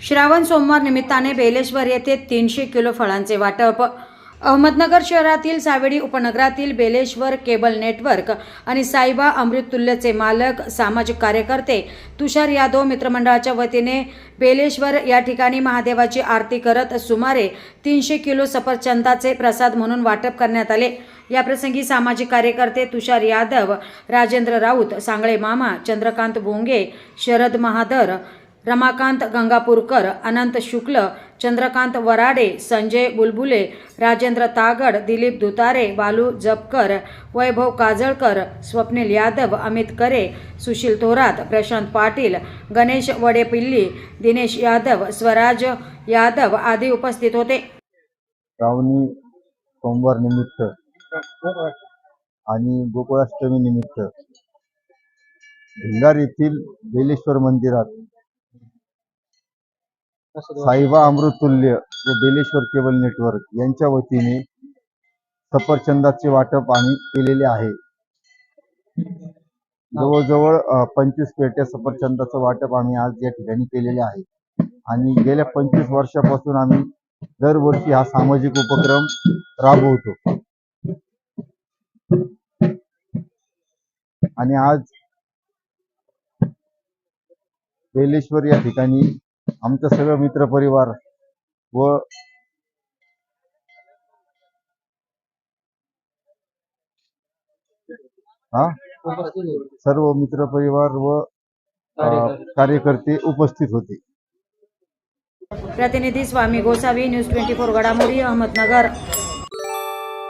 श्रावण सोमवार निमित्ताने बेलेश्वर येथे तीनशे किलो फळांचे वाटप. अहमदनगर शहरातील सावेडी उपनगरातील बेलेश्वर केबल नेटवर्क आणि साईबा अमृततुल्यचे मालक सामाजिक कार्यकर्ते तुषार यादव मित्रमंडळाच्या वतीने बेलेश्वर या ठिकाणी महादेवाची आरती करत सुमारे तीनशे किलो सफरचंदाचे प्रसाद म्हणून वाटप करण्यात आले. याप्रसंगी सामाजिक कार्यकर्ते तुषार यादव राजेंद्र राऊत सांगळे मामा चंद्रकांत भोंगे शरद महादर रमाकांत गंगापूरकर अनंत शुक्ल चंद्रकांत वराडे संजय बुलबुले राजेंद्र तागड दिलीप दुतारे बालू जपकर वैभव काजळकर स्वप्नील यादव अमित करे सुशील थोरात प्रशांत पाटील गणेश वडेपिल्ली दिनेश यादव स्वराज यादव आदी उपस्थित होते. श्रावणी सोमवार निमित्त आणि गोकुळाष्टमी निमित्त भिल्लार येथील बेलेश्वर मंदिरात साईबा अमृतुल्य व बेलेश्वर केबल नेटवर्क यांच्या वतीने सफरचंदाचे वाटप आम्ही केलेले आहे. जवळजवळ पंचवीस पेट्या सफरचंदाचं वाटप आम्ही आज या ठिकाणी केलेले आहे. आणि गेल्या पंचवीस वर्षापासून आम्ही दरवर्षी हा सामाजिक उपक्रम राबवतो. आणि आज बेलेश्वर या ठिकाणी आमचं सगळं मित्रपरिवार व हा? सर्व मित्रपरिवार व कार्यकर्ते उपस्थित होते. प्रतिनिधी Swami Gosavi news twenty four घडामोडी अहमदनगर.